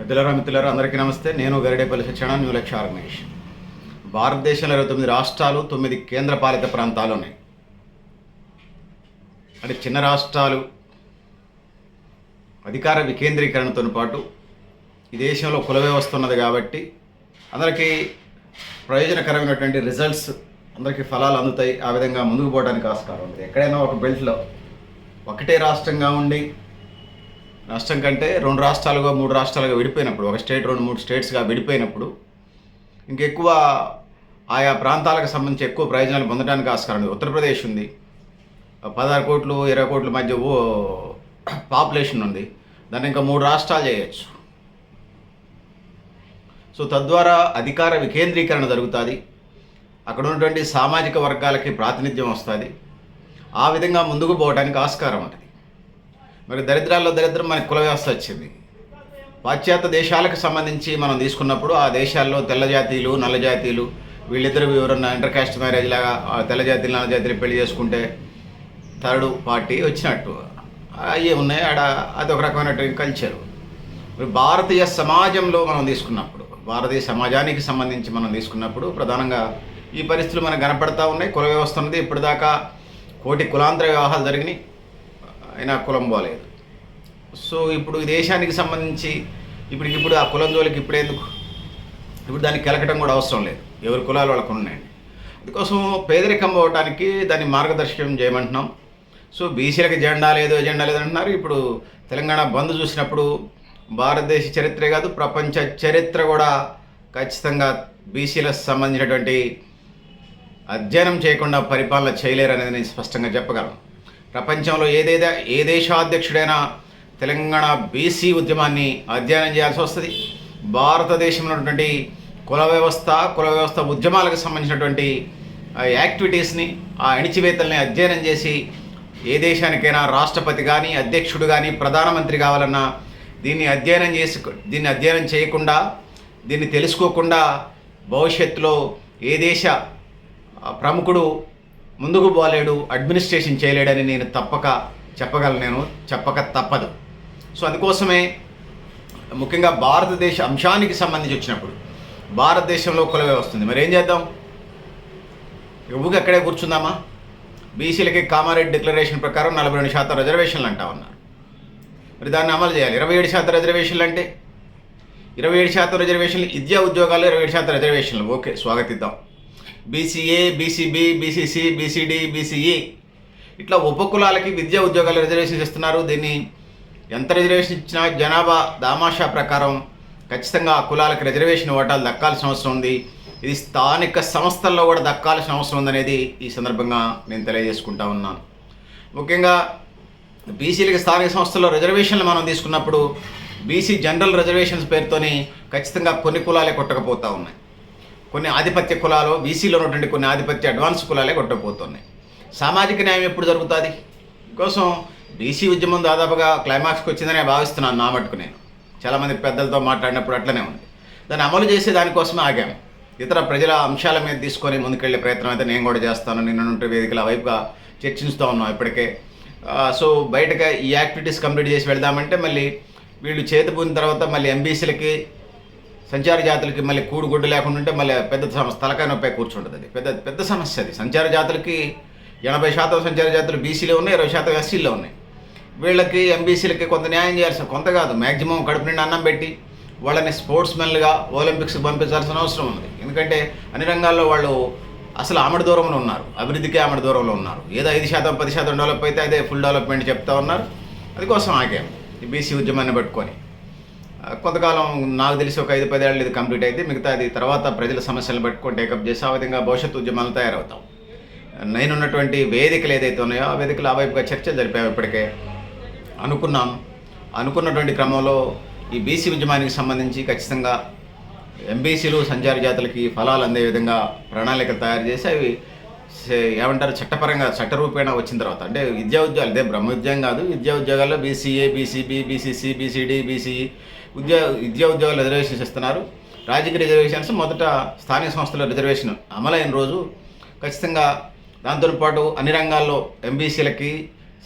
పెద్దలరా మిత్రులరా అందరికీ నమస్తే. నేను గరిడేపల్లి శిక్షణ న్యూ లక్ష్య ఆర్గనైజేషన్ భారతదేశంలో ఇరవై తొమ్మిది రాష్ట్రాలు తొమ్మిది కేంద్ర పాలిత ప్రాంతాలు ఉన్నాయి. అంటే చిన్న రాష్ట్రాలు అధికార వికేంద్రీకరణతో పాటు ఈ దేశంలో కుల వ్యవస్థ ఉన్నది కాబట్టి అందరికీ ప్రయోజనకరమైనటువంటి రిజల్ట్స్ అందరికీ ఫలాలు అందుతాయి. ఆ విధంగా ముందుకు పోవడానికి ఆస్కారం ఉంది. ఎక్కడైనా ఒక బెల్ట్లో ఒకటే రాష్ట్రంగా ఉండి రాష్ట్రం కంటే రెండు రాష్ట్రాలుగా మూడు రాష్ట్రాలుగా విడిపోయినప్పుడు ఒక స్టేట్ రెండు మూడు స్టేట్స్గా విడిపోయినప్పుడు ఇంకెక్కువ ఆయా ప్రాంతాలకు సంబంధించి ఎక్కువ ప్రయోజనాలు పొందడానికి ఆస్కారం ఉంది. ఉత్తరప్రదేశ్ ఉంది. పదహారు కోట్లు ఇరవై కోట్ల మధ్య ఓ పాపులేషన్ ఉంది. దాన్ని ఇంకా మూడు రాష్ట్రాలు చేయొచ్చు. సో తద్వారా అధికార వికేంద్రీకరణ జరుగుతుంది. అక్కడ ఉన్నటువంటి సామాజిక వర్గాలకి ప్రాతినిధ్యం వస్తుంది. ఆ విధంగా ముందుకు పోవడానికి ఆస్కారం ఉంటుంది మరి దరిద్రాల్లో దరిద్రం మనకి కుల వ్యవస్థ వచ్చింది. పాశ్చాత్య దేశాలకు సంబంధించి మనం తీసుకున్నప్పుడు ఆ దేశాల్లో తెల్ల జాతీయులు నల్ల జాతీయులు వీళ్ళిద్దరు ఎవరన్నా ఇంటర్ కాస్ట్ మ్యారేజ్ లాగా ఆ తెల్ల జాతీయులు నల్ల జాతీయులు పెళ్ళి చేసుకుంటే థర్డ్ పార్టీ వచ్చినట్టు. అవి ఉన్నాయి ఆడ అది ఒక రకమైనటువంటి కల్చర్ భారతీయ సమాజంలో మనం తీసుకున్నప్పుడు భారతీయ సమాజానికి సంబంధించి మనం తీసుకున్నప్పుడు ప్రధానంగా ఈ పరిస్థితులు మనకు కనపడతా ఉన్నాయి. కుల వ్యవస్థ ఉన్నది. ఇప్పటిదాకా కోటి కులాంతర వివాహాలు జరిగినాయి. అయినా కులం పోలేదు సో ఇప్పుడు దేశానికి సంబంధించి ఇప్పటికిప్పుడు ఆ కులం జోలికి ఇప్పుడేందుకు ఇప్పుడు దాన్ని కెలకటం కూడా అవసరం లేదు. ఎవరి కులాలు వాళ్ళకు ఉన్నాయండి. అందుకోసం పేదరికం పోవటానికి దాన్ని మార్గదర్శకం చేయమంటున్నాం. సో బీసీలకు జెండా లేదు ఎజెండా లేదు అంటున్నారు. ఇప్పుడు తెలంగాణ బంద్ చూసినప్పుడు భారతదేశ చరిత్రే కాదు ప్రపంచ చరిత్ర కూడా ఖచ్చితంగా బీసీలకు సంబంధించినటువంటి అధ్యయనం చేయకుండా పరిపాలన చేయలేరు అనేది నేను స్పష్టంగా చెప్పగలను. ప్రపంచంలో ఏదేదా ఏ దేశాధ్యక్షుడైనా తెలంగాణ బీసీ ఉద్యమాన్ని అధ్యయనం చేయాల్సి వస్తుంది. భారతదేశంలో ఉన్నటువంటి కుల వ్యవస్థ కుల వ్యవస్థ ఉద్యమాలకు సంబంధించినటువంటి యాక్టివిటీస్ని ఆ అణిచివేతల్ని అధ్యయనం చేసి ఏ దేశానికైనా రాష్ట్రపతి కానీ అధ్యక్షుడు కానీ ప్రధానమంత్రి కావాలన్నా దీన్ని అధ్యయనం చేసి దీన్ని అధ్యయనం చేయకుండా దీన్ని తెలుసుకోకుండా భవిష్యత్తులో ఏ దేశ ప్రముఖుడు ముందుకు పోలేడు అడ్మినిస్ట్రేషన్ చేయలేడని నేను తప్పక చెప్పగలను నేను చెప్పక తప్పదు. సో అందుకోసమే ముఖ్యంగా భారతదేశ అంశానికి సంబంధించి వచ్చినప్పుడు భారతదేశంలో కుల వ్యవస్థ ఉంది. మరి ఏం చేద్దాం? ఊరికి అక్కడే కూర్చుందామా? బీసీలకి కామారెడ్డి డిక్లరేషన్ ప్రకారం నలభై రెండు శాతం రిజర్వేషన్లు అంటా ఉన్నారు. మరి దాన్ని అమలు చేయాలి. ఇరవై ఏడు శాతం రిజర్వేషన్లు అంటే? ఇరవై ఏడు శాతం రిజర్వేషన్లు విద్యా ఉద్యోగాలు ఇరవై ఏడు శాతం రిజర్వేషన్లు. Okay స్వాగతిద్దాం. BCA BCB BCC BCD BCE. ఇట్లా ఉపకులాలకి విద్యా ఉద్యోగాలు రిజర్వేషన్ ఇస్తున్నారు దీన్ని ఎంత రిజర్వేషన్ ఇచ్చినా జనాభా దామాషా ప్రకారం ఖచ్చితంగా ఆ కులాలకు రిజర్వేషన్ ఓటాలు దక్కాల్సిన అవసరం ఉంది. ఇది స్థానిక సంస్థల్లో కూడా దక్కాల్సిన అవసరం ఉందనేది ఈ సందర్భంగా నేను తెలియజేసుకుంటా ఉన్నాను ముఖ్యంగా బీసీలకి స్థానిక సంస్థల్లో రిజర్వేషన్లు మనం తీసుకున్నప్పుడు బీసీ జనరల్ రిజర్వేషన్స్ పేరుతోని ఖచ్చితంగా కొన్ని కులాలే కొట్టకపోతూ ఉన్నాయి. కొన్ని ఆధిపత్య కులాలు బీసీలో ఉన్నటువంటి కొన్ని ఆధిపత్య అడ్వాన్స్ కులాలే కొట్టకపోతున్నాయి సామాజిక న్యాయం ఎప్పుడు జరుగుతుంది? కోసం బీసీ ఉద్యమం దాదాపుగా క్లైమాక్స్కి వచ్చిందనే భావిస్తున్నాను నా మటుకు నేను. చాలామంది పెద్దలతో మాట్లాడినప్పుడు అట్లనే ఉంది. దాన్ని అమలు చేసే దానికోసమే ఆగాము ఇతర ప్రజల అంశాల మీద తీసుకొని ముందుకెళ్ళే ప్రయత్నం అయితే నేను కూడా చేస్తాను. నిన్న నుండి వేదికల వైపుగా చర్చిస్తూ ఉన్నాం ఇప్పటికే. సో బయటగా ఈ యాక్టివిటీస్ కంప్లీట్ చేసి వెళ్దామంటే మళ్ళీ వీళ్ళు చేతి పోయిన తర్వాత మళ్ళీ ఎంబీసీలకి సంచార జాతులకి మళ్ళీ కూడుగుడ్డు లేకుండా ఉంటే మళ్ళీ పెద్ద సమస్య తలకాయ నొప్పి కూర్చుంటుంది అది. పెద్ద పెద్ద సమస్య అది. సంచార జాతులకి ఎనభై శాతం సంచార జాతులు బీసీలో ఉన్నాయి ఇరవై శాతం ఎస్సీలో ఉన్నాయి. వీళ్ళకి ఎంబీసీలకి కొంత న్యాయం చేయాల్సిన కొంత కాదు. మ్యాక్సిమం కడుపు నిండా అన్నం పెట్టి వాళ్ళని స్పోర్ట్స్ మెన్లుగా ఒలింపిక్స్కి పంపించాల్సిన అవసరం ఉంది. ఎందుకంటే అన్ని రంగాల్లో వాళ్ళు అసలు ఆమడి దూరంలో ఉన్నారు. అభివృద్ధికి ఆమడి దూరంలో ఉన్నారు. ఏదో ఐదు శాతం పది శాతం డెవలప్ అయితే అదే ఫుల్ డెవలప్మెంట్ చెప్తా ఉన్నారు. అది కోసం ఆగాం ఈ బీసీ ఉద్యమాన్ని పట్టుకొని. కొంతకాలం నాకు తెలిసి ఒక ఐదు పదేళ్ళు ఇది కంప్లీట్ అయితే మిగతా అది తర్వాత ప్రజల సమస్యలను పట్టుకొని టేకప్ చేసి ఆ విధంగా భవిష్యత్తు ఉద్యమాలు తయారవుతాం. నేనున్నటువంటి వేదికలు ఏదైతే ఉన్నాయో ఆ వేదికలు ఆ వైపుగా చర్చలు జరిపాము ఇప్పటికే అనుకున్నాం అనుకున్నటువంటి క్రమంలో ఈ బీసీ ఉద్యమానికి సంబంధించి ఖచ్చితంగా ఎంబీసీలు సంచార జాతులకి ఫలాలు అందే విధంగా ప్రణాళికలు తయారు చేసి అవి ఏమంటారు చట్టపరంగా చట్టరూపేణ వచ్చిన తర్వాత అంటే విద్యా ఉద్యోగాలు ఇదే బ్రహ్మ ఉద్యోగం కాదు విద్యా ఉద్యోగాల్లో BCA BCB BCC BCD BCE ఉద్యోగ విద్యా ఉద్యోగాలు రిజర్వేషన్స్ ఇస్తున్నారు రాజకీయ రిజర్వేషన్స్ మొదట స్థానిక సంస్థల రిజర్వేషన్ అమలైన రోజు ఖచ్చితంగా దాంతోపాటు అన్ని రంగాల్లో ఎంబీసీలకి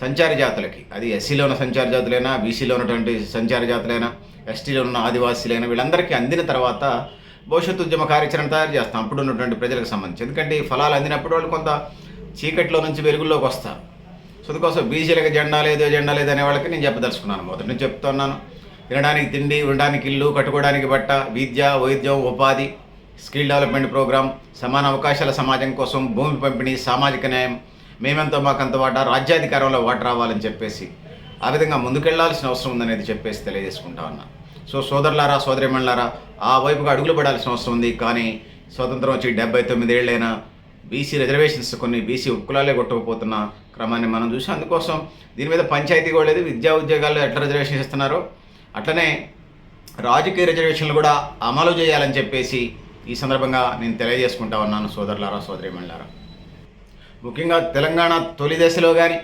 సంచార జాతులకి అది ఎస్సీలో ఉన్న సంచార జాతులైనా బీసీలో ఉన్నటువంటి సంచార జాతులైనా ఎస్టీలో ఉన్న ఆదివాసీలైనా వీళ్ళందరికీ అందిన తర్వాత భవిష్యత్తు ఉద్యమ కార్యాచరణ తయారు చేస్తాం. అప్పుడు ఉన్నటువంటి ప్రజలకు సంబంధించి. ఎందుకంటే ఈ ఫలాలు అందినప్పుడు వాళ్ళు కొంత చీకట్లో నుంచి వెలుగుల్లోకి వస్తారు. సో అందుకోసం బీసీలకు జెండా లేదు జెండా లేదు అనే వాళ్ళకి నేను చెప్పదలుచుకున్నాను. మొదటి నుంచి చెప్తున్నాను తినడానికి తిండి ఉండడానికి ఇల్లు కట్టుకోవడానికి బట్ట విద్య వైద్యం ఉపాధి స్కిల్ డెవలప్మెంట్ ప్రోగ్రాం సమాన అవకాశాల సమాజం కోసం భూమి పంపిణీ సామాజిక న్యాయం మేమెంతో మాకంత వాటా రాజ్యాధికారంలో వాట రావాలని చెప్పేసి ఆ విధంగా ముందుకెళ్ళాల్సిన అవసరం ఉందనేది చెప్పేసి తెలియజేసుకుంటా ఉన్నా. సో సోదరులారా సోదరిమణులారా ఆ వైపుగా అడుగులు పడాల్సిన అవసరం ఉంది. కానీ స్వతంత్రం వచ్చి డెబ్బై తొమ్మిదేళ్ళైనా బీసీ రిజర్వేషన్స్ కొన్ని బీసీ ఉక్కులాలే కొట్టుకుపోతున్న క్రమాన్ని మనం చూసి. అందుకోసం దీని మీద పంచాయతీ కూడా లేదు. విద్యా ఉద్యోగాల్లో ఎట్లా రిజర్వేషన్ ఇస్తున్నారో అట్లనే రాజకీయ రిజర్వేషన్లు కూడా అమలు చేయాలని చెప్పేసి ఈ సందర్భంగా నేను తెలియజేసుకుంటా ఉన్నాను సోదరులారా సోదరిమణులారా. ముఖ్యంగా తెలంగాణ తొలి దశలో కానీ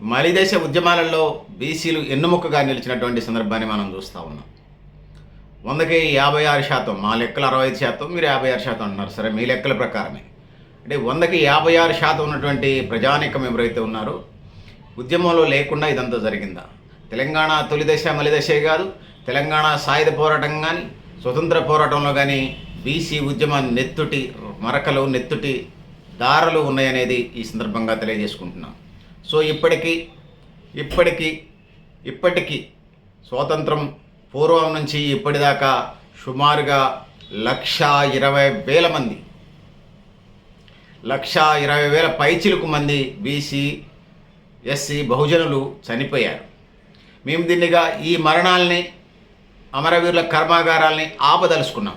మలి ఉద్యమాలలో బీసీలు ఎన్నుముక్కగా నిలిచినటువంటి సందర్భాన్ని మనం చూస్తూ ఉన్నాం. వందకి యాభై ఆరు శాతం మా లెక్కలు అరవై ఐదు శాతం మీరు యాభై ఆరు శాతం అంటున్నారు. సరే మీ లెక్కల ప్రకారమే. అంటే వందకి యాభై ఆరు శాతం ఉన్నటువంటి ప్రజానీకం ఎవరైతే ఉన్నారో ఉద్యమంలో లేకుండా ఇదంతా జరిగిందా? తెలంగాణ తొలి దశ కాదు తెలంగాణ సాయుధ పోరాటం కానీ స్వతంత్ర పోరాటంలో కానీ బీసీ ఉద్యమ నెత్తుటి మరకలు నెత్తుటి దారలు ఉన్నాయనేది ఈ సందర్భంగా తెలియజేసుకుంటున్నాం. సో ఇప్పటికీ ఇప్పటికీ ఇప్పటికీ స్వాతంత్రం పూర్వం నుంచి ఇప్పటిదాకా సుమారుగా లక్ష ఇరవై వేల మంది లక్ష ఇరవై వేల పైచిలుకు మంది బీసీ ఎస్సీ బహుజనులు చనిపోయారు. మేము దీన్నిగా ఈ మరణాలని అమరవీరుల కర్మాగారాల్ని ఆపదలుచుకున్నాం.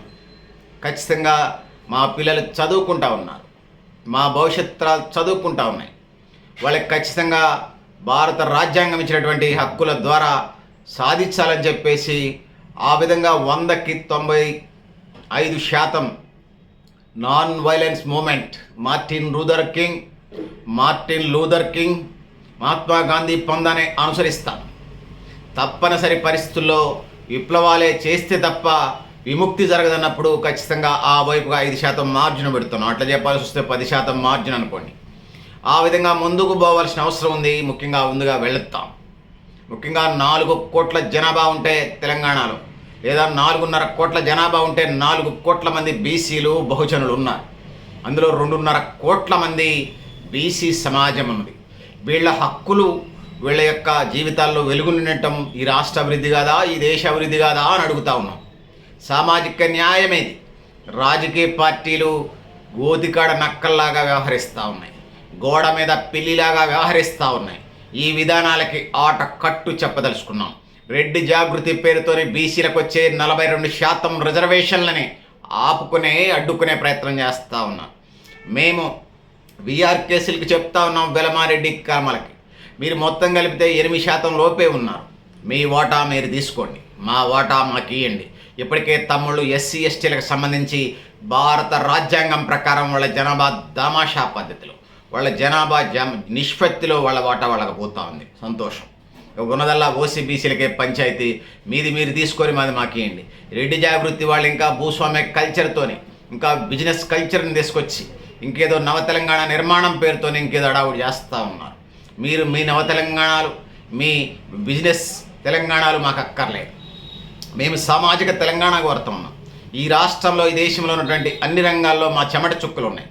ఖచ్చితంగా మా పిల్లలు చదువుకుంటా ఉన్నారు. మా భవిష్యత్ చదువుకుంటా ఉన్నాయి. వాళ్ళకి ఖచ్చితంగా భారత రాజ్యాంగం ఇచ్చినటువంటి హక్కుల ద్వారా సాధించాలని చెప్పేసి ఆ విధంగా వందకి తొంభై ఐదు శాతం non violence movement Martin Luther King Martin Luther King Mahatma Gandhi పొందని అనుసరిస్తాం. తప్పనిసరి పరిస్థితుల్లో విప్లవాలే చేస్తే తప్ప విముక్తి జరగదన్నప్పుడు ఖచ్చితంగా ఆ వైపుగా ఐదు శాతం మార్జిన్ పెడుతున్నాం. అట్లా చెప్పాల్సి వస్తే పది శాతం మార్జిన్ అనుకోండి. ఆ విధంగా ముందుకు పోవాల్సిన అవసరం ఉంది. ముఖ్యంగా ముందుగా వెళుతాం. ముఖ్యంగా నాలుగు కోట్ల జనాభా ఉంటే తెలంగాణలో లేదా నాలుగున్నర కోట్ల జనాభా ఉంటే నాలుగు కోట్ల మంది బీసీలు బహుజనులు ఉన్నారు. అందులో రెండున్నర కోట్ల మంది బీసీ సమాజం ఉంది వీళ్ళ హక్కులు వీళ్ళ యొక్క జీవితాల్లో వెలుగునిండటం ఈ రాష్ట్ర అభివృద్ధి కాదా ఈ దేశ అభివృద్ధి కాదా అని అడుగుతా ఉన్నాం. సామాజిక న్యాయమేది రాజకీయ పార్టీలు గోతికాడ నక్కల్లాగా వ్యవహరిస్తూ ఉన్నాయి. గోడ మీద పిల్లిలాగా వ్యవహరిస్తూ ఉన్నాయి. ఈ విధానాలకి ఆట కట్టు చెప్పదలుచుకున్నాం. రెడ్డి జాగృతి పేరుతోనే బీసీలకు వచ్చే నలభై రెండు శాతం రిజర్వేషన్లని ఆపుకునే అడ్డుకునే ప్రయత్నం చేస్తూ ఉన్నాం. మేము విఆర్ కేసులకి చెప్తా ఉన్నాం వెలమారెడ్డి కర్మలకి మీరు మొత్తం కలిపితే ఎనిమిది శాతం లోపే ఉన్నారు. మీ ఓటా మీరు తీసుకోండి. మా ఓటా మాకు ఇవ్వండి ఇప్పటికే తమ్ముళ్ళు ఎస్సీ ఎస్టీలకు సంబంధించి భారత రాజ్యాంగం ప్రకారం వాళ్ళ జనాభా దామాషా పద్ధతిలో వాళ్ళ జనాభా జమ నిష్పత్తిలో వాళ్ళ వాటా వాళ్ళకి పోతా ఉంది. సంతోషం. ఉన్నదల్లా ఓసీబీసీలకే పంచాయతీ మీది మీరు తీసుకొని మాది మాకు ఇవ్వండి రెడ్డి జాగృతి వాళ్ళు ఇంకా భూస్వామ్య కల్చర్తోని ఇంకా బిజినెస్ కల్చర్ని తీసుకొచ్చి ఇంకేదో నవ తెలంగాణ నిర్మాణం పేరుతోని ఇంకేదో అడావుడు చేస్తూ ఉన్నారు. మీరు మీ నవ తెలంగాణలు మీ బిజినెస్ తెలంగాణలు మాకు అక్కర్లేదు మేము సామాజిక తెలంగాణ కోరుతున్నాం ఈ రాష్ట్రంలో ఈ దేశంలో ఉన్నటువంటి అన్ని రంగాల్లో మా చెమట చుక్కలు ఉన్నాయి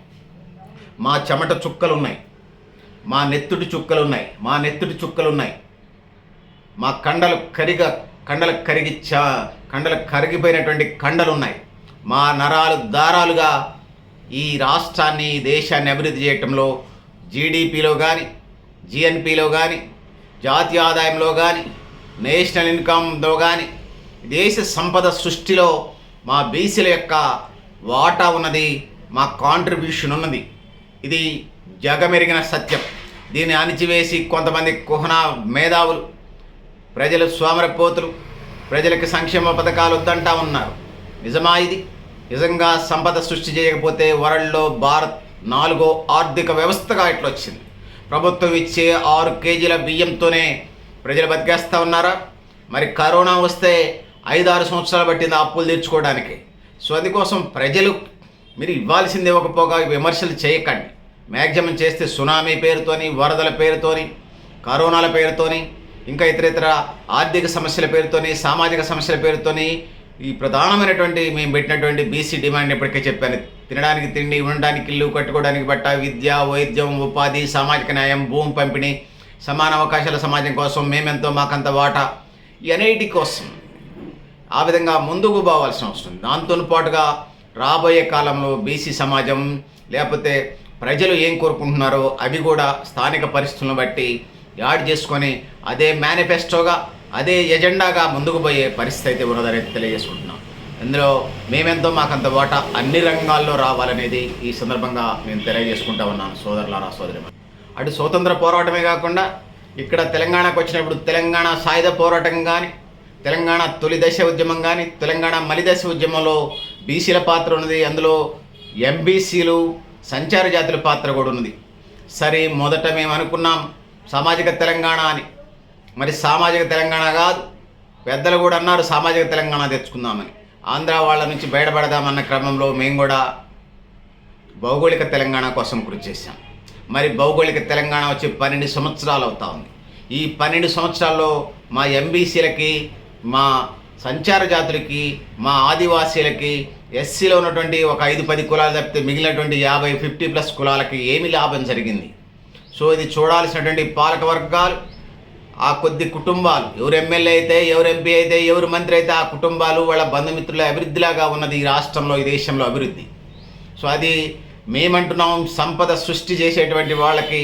మా చెమట చుక్కలు ఉన్నాయి మా నెత్తుటి చుక్కలు ఉన్నాయి మా నెత్తుడి చుక్కలు ఉన్నాయి మా కండలు కరిగ కండలు కరిగి చ కండలు కరిగిపోయినటువంటి కండలు ఉన్నాయి మా నరాలు దారాలుగా ఈ రాష్ట్రాన్ని దేశాన్ని అభివృద్ధి చేయటంలో జీడిపిలో కానీ జిఎన్పిలో కానీ జాతీయ ఆదాయంలో కానీ నేషనల్ ఇన్కమ్లో కానీ దేశ సంపద సృష్టిలో మా బీసీల యొక్క వాటా ఉన్నది మా కాంట్రిబ్యూషన్ ఉన్నది. ఇది జగమెరిగిన సత్యం. దీన్ని అణిచివేసి కొంతమంది కుహన మేధావులు ప్రజలు స్వామరపోతులు ప్రజలకు సంక్షేమ పథకాలు వద్దంటా ఉన్నారు. నిజమా ఇది? నిజంగా సంపద సృష్టి చేయకపోతే వరల్డ్లో భారత్ నాలుగో ఆర్థిక వ్యవస్థగా ఇట్లా వచ్చింది ప్రభుత్వం ఇచ్చే ఆరు కేజీల బియ్యంతోనే ప్రజలు బతికేస్తూ ఉన్నారా? మరి కరోనా వస్తే ఐదారు సంవత్సరాలు పట్టింది అప్పులు తీర్చుకోవడానికి. సో అందుకోసం ప్రజలు మీరు ఇవ్వాల్సింది ఇవ్వకపోగా విమర్శలు చేయకండి. మ్యాక్సిమం చేస్తే సునామీ పేరుతోని వరదల పేరుతోని కరోనాల పేరుతోని ఇంకా ఇతరితర ఆర్థిక సమస్యల పేరుతోని సామాజిక సమస్యల పేరుతోని ఈ ప్రధానమైనటువంటి మేము పెట్టినటువంటి బీసీ డిమాండ్ ఇప్పటికే చెప్పాను. తినడానికి తిండి ఉండడానికి ఇల్లు కట్టుకోవడానికి బట్ట విద్య వైద్యం ఉపాధి సామాజిక న్యాయం భూమి పంపిణీ సమాన అవకాశాల సమాజం కోసం మేమెంతో మాకంత వాటా ఈ కోసం ఆ విధంగా ముందుకు పోవాల్సిన అవసరం దాంతో పాటుగా రాబోయే కాలంలో బీసీ సమాజం లేకపోతే ప్రజలు ఏం కోరుకుంటున్నారో అవి కూడా స్థానిక పరిస్థితులను బట్టి యాడ్ చేసుకొని అదే మేనిఫెస్టోగా అదే ఎజెండాగా ముందుకు పోయే పరిస్థితి అయితే ఉన్నదని తెలియజేసుకుంటున్నాం. ఇందులో మేమెంతో మాకంత వాటా అన్ని రంగాల్లో రావాలనేది ఈ సందర్భంగా నేను తెలియజేసుకుంటా ఉన్నాను సోదరులారా సోదరి అటు స్వతంత్ర పోరాటమే కాకుండా ఇక్కడ తెలంగాణకు వచ్చినప్పుడు తెలంగాణ సాయుధ పోరాటం కానీ తెలంగాణ తొలి దశ ఉద్యమం కానీ తెలంగాణ మలిదశ ఉద్యమంలో బీసీల పాత్ర ఉన్నది. అందులో ఎంబీసీలు సంచార జాతుల పాత్ర కూడా ఉన్నది. సరే మొదట మేము అనుకున్నాం సామాజిక తెలంగాణ అని. మరి సామాజిక తెలంగాణ కాదు పెద్దలు కూడా అన్నారు సామాజిక తెలంగాణ తెచ్చుకుందామని. ఆంధ్ర వాళ్ళ నుంచి బయటపడదామన్న క్రమంలో మేము కూడా భౌగోళిక తెలంగాణ కోసం కృషి చేశాం. మరి భౌగోళిక తెలంగాణ వచ్చి పన్నెండు సంవత్సరాలు అవుతా ఉంది. ఈ పన్నెండు సంవత్సరాల్లో మా ఎంబీసీలకి మా సంచార జాతులకి మా ఆదివాసీలకి ఎస్సీలో ఉన్నటువంటి ఒక ఐదు పది కులాలు తప్పితే మిగిలినటువంటి యాభై ఫిఫ్టీ ప్లస్ కులాలకి ఏమి లాభం జరిగింది? సో ఇది చూడాల్సినటువంటి పాలక వర్గాలు ఆ కొద్ది కుటుంబాలు ఎవరు ఎమ్మెల్యే అయితే ఎవరు ఎంపీ అయితే ఎవరు మంత్రి అయితే ఆ కుటుంబాలు వాళ్ళ బంధుమిత్రుల అభివృద్ధిలాగా ఉన్నది ఈ రాష్ట్రంలో ఈ దేశంలో అభివృద్ధి. సో అది మేమంటున్నాం సంపద సృష్టి చేసేటువంటి వాళ్ళకి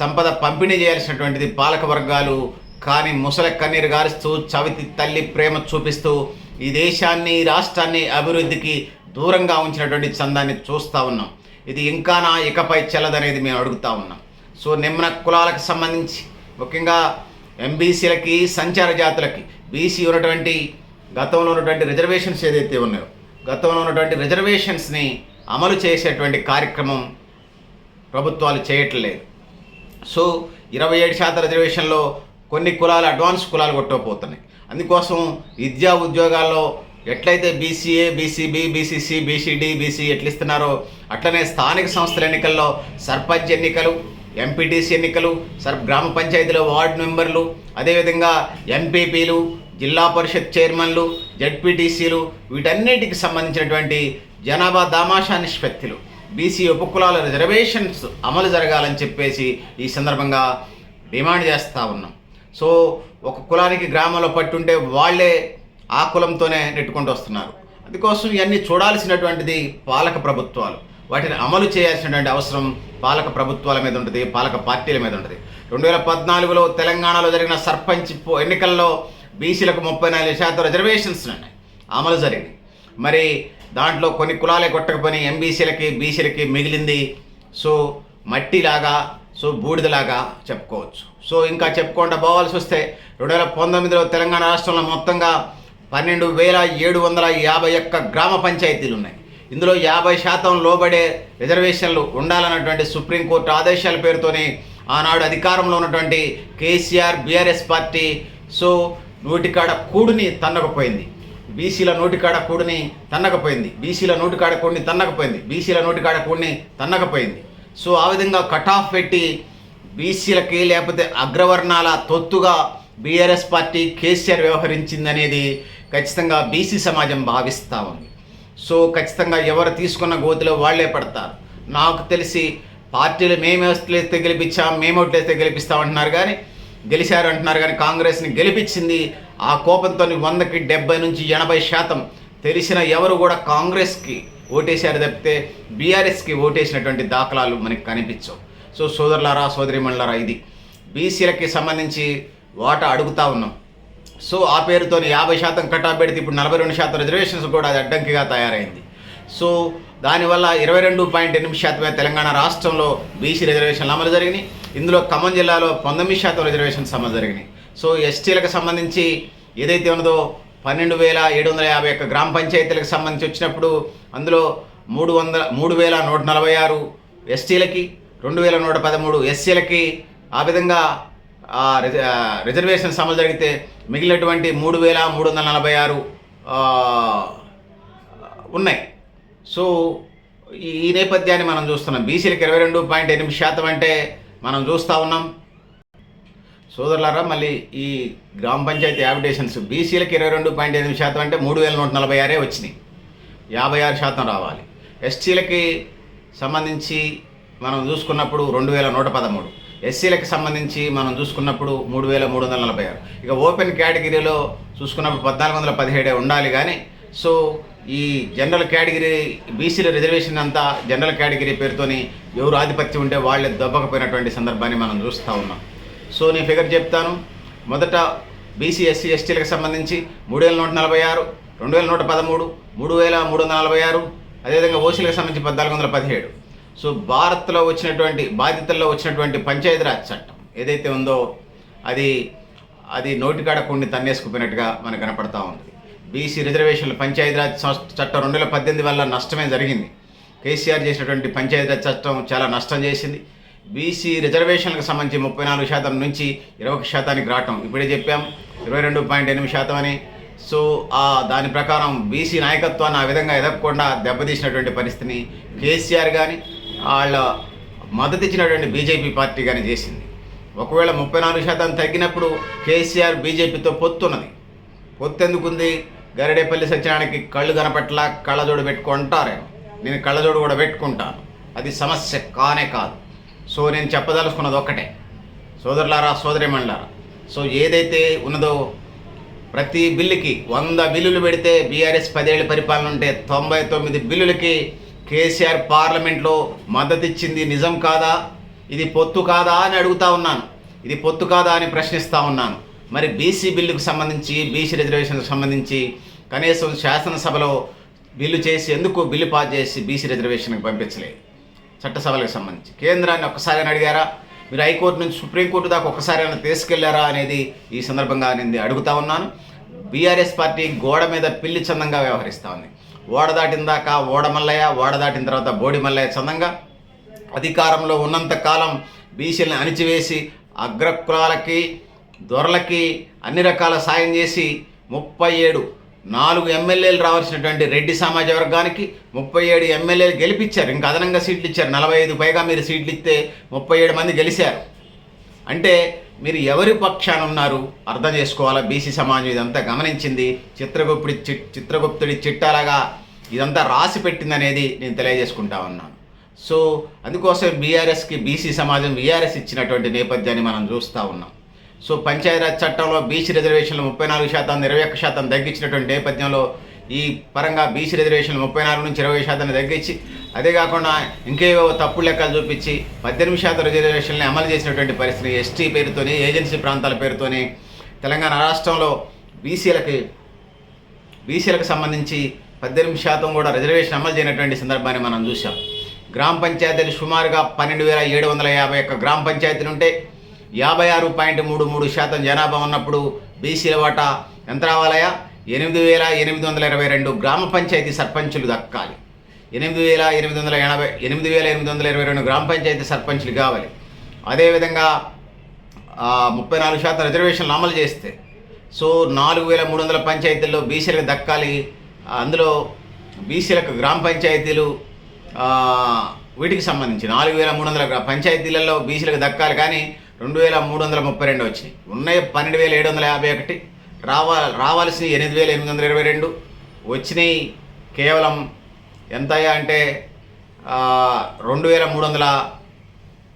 సంపద పంపిణీ చేయాల్సినటువంటిది పాలక వర్గాలు కానీ ముసల కన్నీరు గారుస్తూ చవితి తల్లి ప్రేమ చూపిస్తూ ఈ దేశాన్ని ఈ రాష్ట్రాన్ని అభివృద్ధికి దూరంగా ఉంచినటువంటి చందాన్ని చూస్తూ ఉన్నాం. ఇది ఇంకా నా ఇకపై చెల్లదనేది మేము అడుగుతా ఉన్నాం. సో నిమ్న కులాలకు సంబంధించి ముఖ్యంగా ఎంబీసీలకి సంచార జాతులకి బీసీ ఉన్నటువంటి గతంలో ఉన్నటువంటి రిజర్వేషన్స్ ఏదైతే ఉన్నాయో గతంలో ఉన్నటువంటి రిజర్వేషన్స్ని అమలు చేసేటువంటి కార్యక్రమం ప్రభుత్వాలు చేయట్లేదు. సో ఇరవై ఏడు శాతం రిజర్వేషన్లో కొన్ని కులాలు అడ్వాన్స్ కులాలు కొట్టకపోతున్నాయి. అందుకోసం విద్యా ఉద్యోగాల్లో ఎట్లయితే BCA BCB BCC BCD BC ఎట్లా ఇస్తున్నారో అట్లనే స్థానిక సంస్థల ఎన్నికల్లో సర్పంచ్ ఎన్నికలు ఎంపీటీసీ ఎన్నికలు సర్ గ్రామ పంచాయతీలో వార్డు మెంబర్లు అదేవిధంగా ఎంపీపీలు జిల్లా పరిషత్ చైర్మన్లు జడ్పీటీసీలు వీటన్నిటికి సంబంధించినటువంటి జనాభా దామాషా నిష్పత్తులు. బీసీ ఉపకులాల రిజర్వేషన్స్ అమలు జరగాలని చెప్పేసి ఈ సందర్భంగా డిమాండ్ చేస్తూ ఉన్నాం. సో ఒక కులానికి గ్రామంలో పట్టుంటే వాళ్ళే ఆ కులంతోనే నెట్టుకుంటూ వస్తున్నారు. అందుకోసం ఇవన్నీ చూడాల్సినటువంటిది పాలక ప్రభుత్వాలు. వాటిని అమలు చేయాల్సినటువంటి అవసరం పాలక ప్రభుత్వాల మీద ఉంటుంది పాలక పార్టీల మీద ఉంటుంది. రెండు వేల పద్నాలుగులో తెలంగాణలో జరిగిన సర్పంచ్ ఎన్నికల్లో బీసీలకు ముప్పై నాలుగు శాతం రిజర్వేషన్స్ ఉన్నాయి. అమలు జరిగింది. మరి దాంట్లో కొన్ని కులాలే కొట్టకపోయి ఎంబీసీలకి బీసీలకి మిగిలింది. సో మట్టిలాగా సో బూడిదలాగా చెప్పుకోవచ్చు. సో ఇంకా చెప్పుకుంటా పోవాల్సి వస్తే రెండు వేల పంతొమ్మిదిలో తెలంగాణ రాష్ట్రంలో మొత్తంగా పన్నెండు వేల ఏడు వందల యాభై ఒక్క గ్రామ పంచాయతీలు ఉన్నాయి. ఇందులో యాభై శాతం లోబడే రిజర్వేషన్లు ఉండాలన్నటువంటి సుప్రీంకోర్టు ఆదేశాల పేరుతోనే ఆనాడు అధికారంలో ఉన్నటువంటి కేసీఆర్ బీఆర్ఎస్ పార్టీ సో నోటికాడ కూడుని తన్నకపోయింది. బీసీల నోటికాడ కూడిని తన్నకపోయింది. బీసీల నోటికాడ కూడిని తన్నకపోయింది. బీసీల నోటికాడ కూడిని తన్నకపోయింది. సో ఆ విధంగా కట్ ఆఫ్ పెట్టి బీసీలకి లేకపోతే అగ్రవర్ణాల తొత్తుగా బీఆర్ఎస్ పార్టీ కేసీఆర్ వ్యవహరించిందనేది ఖచ్చితంగా బీసీ సమాజం భావిస్తూ ఉంది. సో ఖచ్చితంగా ఎవరు తీసుకున్న గోతిలో వాళ్ళే పడతారు. నాకు తెలిసి పార్టీలు మేము వేస్తే గెలిపించాం మేము ఓట్లేస్తే గెలిపిస్తామంటున్నారు కానీ గెలిచారు అంటున్నారు కానీ కాంగ్రెస్ని గెలిపించింది ఆ కోపంతో వందకి డెబ్బై నుంచి ఎనభై శాతం తెలిసిన ఎవరు కూడా కాంగ్రెస్కి ఓటేశారు తప్పితే బీఆర్ఎస్కి ఓటేసినటువంటి దాఖలాలు మనకి కనిపించవు. సో సోదరులారా సోదరిమణులారా ఇది బీసీలకి సంబంధించి వాటా అడుగుతా ఉన్నాం. సో ఆ పేరుతో యాభై శాతం కటాఫ్ పెడితే ఇప్పుడు నలభై రెండు శాతం రిజర్వేషన్స్ కూడా అది అడ్డంకిగా తయారైంది. సో దానివల్ల ఇరవై రెండు పాయింట్ ఎనిమిది శాతమే తెలంగాణ రాష్ట్రంలో బీసీ రిజర్వేషన్లు అమలు జరిగినాయి. ఇందులో ఖమ్మం జిల్లాలో పంతొమ్మిది శాతం రిజర్వేషన్స్ అమలు జరిగినాయి. సో ఎస్టీలకు సంబంధించి ఏదైతే ఉన్నదో పన్నెండు వేల ఏడు వందల యాభై ఒక్క గ్రామ పంచాయతీలకు సంబంధించి వచ్చినప్పుడు అందులో మూడు వందల మూడు వేల నూట నలభై ఆరు ఎస్టీలకి రెండు వేల నూట పదమూడు ఎస్సీలకి ఆ విధంగా రిజర్వేషన్ రిజ- జరిగితే మిగిలినటువంటి మూడు వేల మూడు వందల నలభై ఆరు ఉన్నాయి. సో ఈ ఈ నేపథ్యాన్ని మనం చూస్తున్నాం. బీసీలకు ఇరవై రెండు పాయింట్ ఎనిమిది శాతం అంటే మనం చూస్తూ ఉన్నాం. సోదరులారా మళ్ళీ ఈ గ్రామ పంచాయతీ యాబిటేషన్స్ బీసీలకు ఇరవై రెండు పాయింట్ ఎనిమిది శాతం అంటే మూడు వేల నూట నలభై ఆరే వచ్చినాయి. యాభై ఆరు శాతం రావాలి. ఎస్టీలకి సంబంధించి మనం చూసుకున్నప్పుడు రెండు వేల నూట పదమూడు. ఎస్సీలకు సంబంధించి మనం చూసుకున్నప్పుడు మూడు వేల మూడు వందల నలభై ఆరు. ఇక ఓపెన్ కేటగిరీలో చూసుకున్నప్పుడు పద్నాలుగు వందల పదిహేడే ఉండాలి కానీ సో ఈ జనరల్ కేటగిరీ బీసీల రిజర్వేషన్ అంతా జనరల్ కేటగిరీ పేరుతోని ఎవరు ఆధిపత్యం ఉంటే వాళ్ళే దొబ్బకపోయినటువంటి సందర్భాన్ని మనం చూస్తూ ఉన్నాం. సో నేను ఫిగర్ చెప్తాను. మొదట బీసీ ఎస్సీ ఎస్టీలకు సంబంధించి మూడు వేల నూట నలభై ఆరు రెండు వేల నూట పదమూడు మూడు వేల మూడు వందల నలభై ఆరు అదేవిధంగా ఓసీలకు సంబంధించి పద్నాలుగు వందల పదిహేడు. సో భారత్లో వచ్చినటువంటి బాధితుల్లో వచ్చినటువంటి పంచాయతీరాజ్ చట్టం ఏదైతే ఉందో అది అది నోటికాడ కొన్ని తన్నేసుకుపోయినట్టుగా మనకు కనపడతా ఉంది. బీసీ రిజర్వేషన్లు పంచాయతీరాజ్ చట్టం రెండు వేల పద్దెనిమిది వల్ల నష్టమే జరిగింది. కేసీఆర్ చేసినటువంటి పంచాయతీరాజ్ చట్టం చాలా నష్టం చేసింది. బీసీ రిజర్వేషన్లకు సంబంధించి ముప్పై నాలుగు శాతం నుంచి ఇరవై ఒక శాతానికి రావటం ఇప్పుడే చెప్పాం. ఇరవై రెండు పాయింట్ ఎనిమిది శాతం అని. సో ఆ దాని ప్రకారం బీసీ నాయకత్వాన్ని ఆ విధంగా ఎదగకుండా దెబ్బతీసినటువంటి పరిస్థితిని కేసీఆర్ కానీ వాళ్ళ మద్దతు ఇచ్చినటువంటి బీజేపీ పార్టీ కానీ చేసింది. ఒకవేళ ముప్పై నాలుగు శాతం తగ్గినప్పుడు కేసీఆర్ బీజేపీతో పొత్తున్నది పొత్తెందుకుంది గరిడేపల్లి సత్యనారాయణకి కళ్ళు కనపట్ల కళ్ళజోడు పెట్టుకుంటారేమో. నేను కళ్ళజోడు కూడా పెట్టుకుంటాను. అది సమస్య కానే కాదు. సో నేను చెప్పదలుచుకున్నది ఒక్కటే. సోదరులారా సోదరిమణులారా సో ఏదైతే ఉన్నదో ప్రతి బిల్లుకి వంద బిల్లులు పెడితే బీఆర్ఎస్ పదేళ్ళ పరిపాలన ఉంటే తొంభై తొమ్మిది బిల్లులకి కేసీఆర్ పార్లమెంట్లో మద్దతు ఇచ్చింది నిజం కాదా? ఇది పొత్తు కాదా అని అడుగుతా ఉన్నాను. ఇది పొత్తు కాదా అని ప్రశ్నిస్తూ ఉన్నాను. మరి బీసీ బిల్లుకు సంబంధించి బీసీ రిజర్వేషన్కు సంబంధించి కనీసం శాసనసభలో బిల్లు చేసి ఎందుకు బిల్లు పాస్ చేసి బీసీ రిజర్వేషన్కి పంపించలేదు? చట్టసభలకు సంబంధించి. కేంద్రాన్ని ఒక్కసారి అడిగారా? మీరు హైకోర్టు నుంచి సుప్రీంకోర్టు దాకా ఒక్కసారి తీసుకెళ్ళారా అనేది ఈ సందర్భంగా నేను అడుగుతా ఉన్నాను. బీఆర్ఎస్ పార్టీ గోడ మీద పిల్లి చందంగా వ్యవహరిస్తూ ఉంది. ఓడ దాటిన దాకా ఓడమల్లయ్య ఓడ దాటిన తర్వాత బోడి మల్లయ్య చందంగా అధికారంలో ఉన్నంత కాలం బీసీలను అణిచివేసి అగ్రకులాలకి దొరలకి అన్ని రకాల సాయం చేసి ముప్పై ఏడు నాలుగు ఎమ్మెల్యేలు రావాల్సినటువంటి రెడ్డి సమాజ వర్గానికి ముప్పై ఏడు ఎమ్మెల్యేలు గెలిపించారు. ఇంకా అదనంగా సీట్లు ఇచ్చారు. నలభై ఐదు పైగా మీరు సీట్లు ఇస్తే ముప్పై ఏడు మంది గెలిచారు. అంటే మీరు ఎవరి పక్షాన ఉన్నారు అర్థం చేసుకోవాలా? బీసీ సమాజం ఇదంతా గమనించింది. చిత్రగుప్తుడి చి చిత్రగుప్తుడి చిట్టాలాగా ఇదంతా రాసి పెట్టిందనేది నేను తెలియజేసుకుంటా ఉన్నాను. సో అందుకోసం బీఆర్ఎస్కి బీసీ సమాజం బీఆర్ఎస్ ఇచ్చినటువంటి నేపథ్యాన్ని మనం చూస్తూ ఉన్నాం. సో పంచాయతీరాజ్ చట్టంలో బీసీ రిజర్వేషన్లు ముప్పై నాలుగు శాతం ఇరవై ఒక్క శాతం తగ్గించినటువంటి నేపథ్యంలో ఈ పరంగా బీసీ రిజర్వేషన్లు ముప్పై నాలుగు నుంచి ఇరవై శాతాన్ని తగ్గించి అదే కాకుండా ఇంకేవో తప్పు లెక్కలు చూపించి పద్దెనిమిది శాతం రిజర్వేషన్లు అమలు చేసినటువంటి పరిస్థితి ఎస్టీ పేరుతోని ఏజెన్సీ ప్రాంతాల పేరుతోని తెలంగాణ రాష్ట్రంలో బీసీలకి బీసీలకు సంబంధించి పద్దెనిమిది శాతం కూడా రిజర్వేషన్ అమలు చేయనటువంటి సందర్భాన్ని మనం చూసాం గ్రామ పంచాయతీలు సుమారుగా పన్నెండు వేల ఏడు వందల యాభై ఒక్క గ్రామ పంచాయతీలు ఉంటే యాభై ఆరు పాయింట్ మూడు మూడు శాతం జనాభా ఉన్నప్పుడు బీసీల వాటా ఎంత రావాలయా ఎనిమిది వేల ఎనిమిది వందల ఇరవై రెండు గ్రామ పంచాయతీ సర్పంచులు దక్కాలి. ఎనిమిది వేల ఎనిమిది వందల ఎనభై ఎనిమిది వేల ఎనిమిది వందల ఇరవై రెండు గ్రామ పంచాయతీ సర్పంచులు కావాలి. అదేవిధంగా ముప్పై నాలుగు శాతం రిజర్వేషన్లు అమలు చేస్తే సో నాలుగు వేల మూడు వందల పంచాయతీల్లో బీసీలకు దక్కాలి. అందులో బీసీలకు గ్రామ పంచాయతీలు వీటికి సంబంధించి నాలుగు వేల మూడు వందల పంచాయతీలలో బీసీలకు దక్కాలి. కానీ రెండు వేల మూడు వందల ముప్పై రెండు వచ్చినాయి. ఉన్నాయి పన్నెండు వేల ఏడు వందల యాభై ఒకటి. రావా రావాల్సిన ఎనిమిది వేల ఎనిమిది వందల ఇరవై రెండు. వచ్చినాయి కేవలం ఎంతయ్యా అంటే రెండు వేల మూడు వందల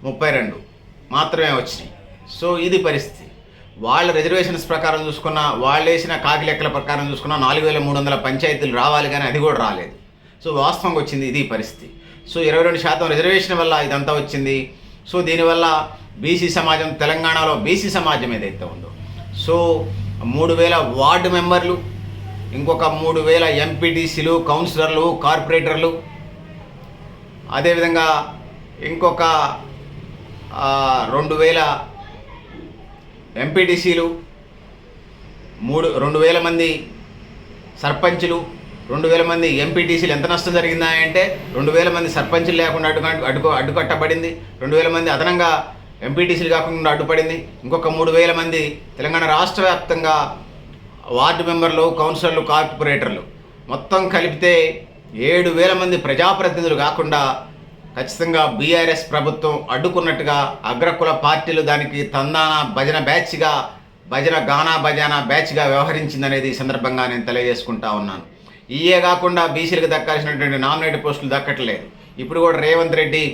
ముప్పై రెండు మాత్రమే వచ్చినాయి. సో ఇది పరిస్థితి. వాళ్ళ రిజర్వేషన్స్ ప్రకారం చూసుకున్న వాళ్ళు వేసిన కాకి లెక్కల ప్రకారం చూసుకున్న నాలుగు వేల మూడు వందల పంచాయతీలు రావాలి కానీ అది కూడా రాలేదు. సో వాస్తవంగా వచ్చింది ఇది పరిస్థితి. సో ఇరవై రెండు శాతం రిజర్వేషన్ వల్ల ఇదంతా వచ్చింది. సో దీనివల్ల బీసీ సమాజం తెలంగాణలో బీసీ సమాజం ఏదైతే ఉందో సో మూడు వేల వార్డు మెంబర్లు ఇంకొక మూడు వేల ఎంపీటీసీలు కౌన్సిలర్లు కార్పొరేటర్లు అదేవిధంగా ఇంకొక రెండు వేల ఎంపీటీసీలు మూడు రెండు వేల మంది సర్పంచులు రెండు వేల మంది ఎంపీటీసీలు ఎంత నష్టం జరిగిందా అంటే రెండు వేల మంది సర్పంచులు లేకుండా అడ్డు అడ్డు అడ్డుకట్టబడింది. రెండు వేల మంది అదనంగా ఎంపీటీసీలు కాకుండా అడ్డుపడింది. ఇంకొక మూడు వేల మంది తెలంగాణ రాష్ట్ర వ్యాప్తంగా వార్డు మెంబర్లు కౌన్సిలర్లు కార్పొరేటర్లు మొత్తం కలిపితే ఏడు వేల మంది ప్రజాప్రతినిధులు కాకుండా ఖచ్చితంగా బీఆర్ఎస్ ప్రభుత్వం అడ్డుకున్నట్టుగా అగ్రకుల పార్టీలు దానికి తందాన భజన బ్యాచ్గా భజన గానా భజన బ్యాచ్గా వ్యవహరించిందనేది ఈ సందర్భంగా నేను తెలియజేసుకుంటా ఉన్నాను. ఇయే కాకుండా బీసీలకు దక్కాల్సినటువంటి నామినేటెడ్ పోస్టులు దక్కట్లేదు. ఇప్పుడు కూడా రేవంత్ రెడ్డి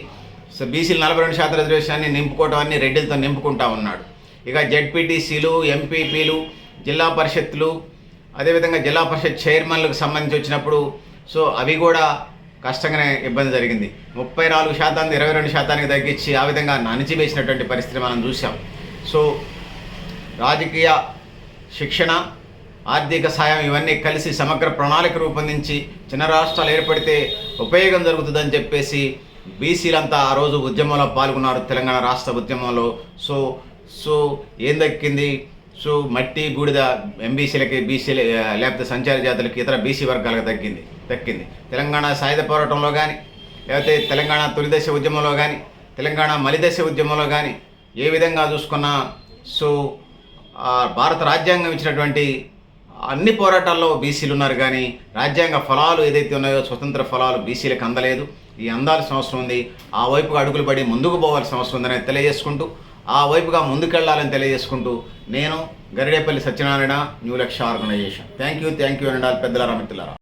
బీసీలు నలభై రెండు శాతం రిజర్వేషన్ని నింపుకోవటం అన్ని రెడ్డిలతో నింపుకుంటా ఉన్నాడు. ఇక జెడ్పీటీసీలు ఎంపీపీలు జిల్లా పరిషత్లు అదేవిధంగా జిల్లా పరిషత్ చైర్మన్లకు సంబంధించి వచ్చినప్పుడు సో అవి కూడా కష్టంగానే ఇబ్బంది జరిగింది. ముప్పై నాలుగు శాతాన్ని ఇరవై రెండు శాతానికి తగ్గించి ఆ విధంగా అణిచివేసినటువంటి పరిస్థితి మనం చూసాం సో రాజకీయ శిక్షణ ఆర్థిక సాయం ఇవన్నీ కలిసి సమగ్ర ప్రణాళిక రూపొందించి చిన్న రాష్ట్రాలు ఏర్పడితే ఉపయోగం జరుగుతుందని చెప్పేసి బీసీలంతా ఆ రోజు ఉద్యమంలో పాల్గొన్నారు తెలంగాణ రాష్ట్ర ఉద్యమంలో. సో సో ఏం దక్కింది? సో మట్టి బూడిద ఎంబీసీలకి బీసీల లేకపోతే సంచార జాతులకి ఇతర బీసీ వర్గాలకు తగ్గింది దక్కింది తెలంగాణ సాయుధ పోరాటంలో కానీ లేకపోతే తెలంగాణ తొలిదశ ఉద్యమంలో కానీ తెలంగాణ మలిదశ ఉద్యమంలో కానీ ఏ విధంగా చూసుకున్నా సో భారత రాజ్యాంగం ఇచ్చినటువంటి అన్ని పోరాటాల్లో బీసీలు ఉన్నారు కానీ రాజ్యాంగ ఫలాలు ఏదైతే ఉన్నాయో స్వతంత్ర ఫలాలు బీసీలకు అందలేదు. ఈ అందాల్సిన అవసరం ఉంది. ఆ వైపుగా అడుగులు పడి ముందుకు పోవాల్సిన అవసరం ఉందని తెలియజేసుకుంటూ ఆ వైపుగా ముందుకెళ్ళాలని తెలియజేసుకుంటూ నేను Garidepalli Satyanarayana new Lakshya organisation. Thank you thank you and all పెద్దల